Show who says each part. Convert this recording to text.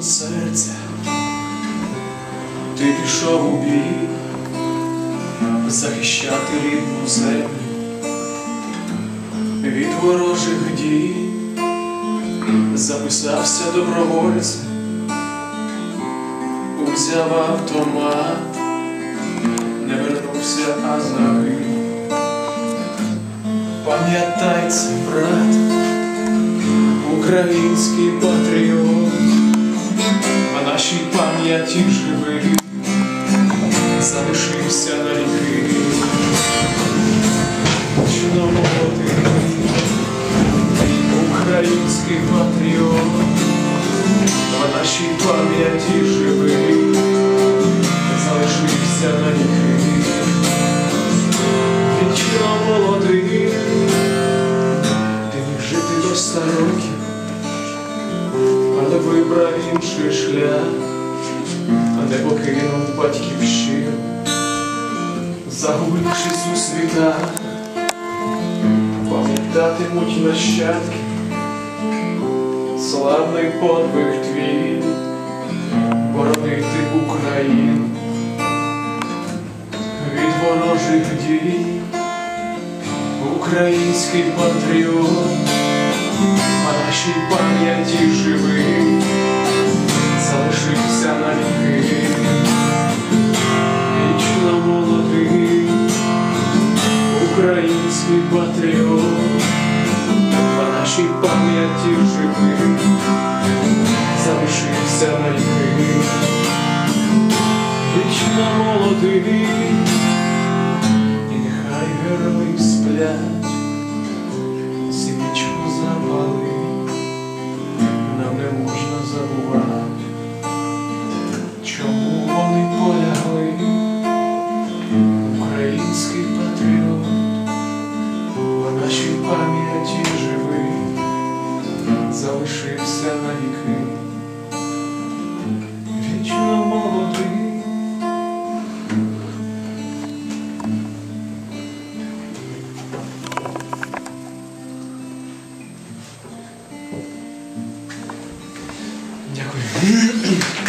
Speaker 1: серця, ти пішов у бій, захищати рідну землю. Від ворожих дій, записався добровольцем, узяв автомат, не вернувся, а загинув. Пам'ятай це, брат, український патріот, пам'яті живий залишився на віки. Чорномолодий український патріот, а нашій пам'яті живий. Залишився на віки. Вічно молодий, ти жити до ста років, але вибрав інший шлях, а не покинув батьківщину, загубившись у світах, пам'ятатимуть нащадки, славний подвиг твій, боронити Україну. Від ворожих дій, український патріот, а нашій пам'яті живий, український патріот, а нашій пам'яті живий, залишився на віки. Вічно молодий, і нехай герої сплять, свічку запали, нам не можна забувати, залишився на віки. Вічно молодий. Дякую.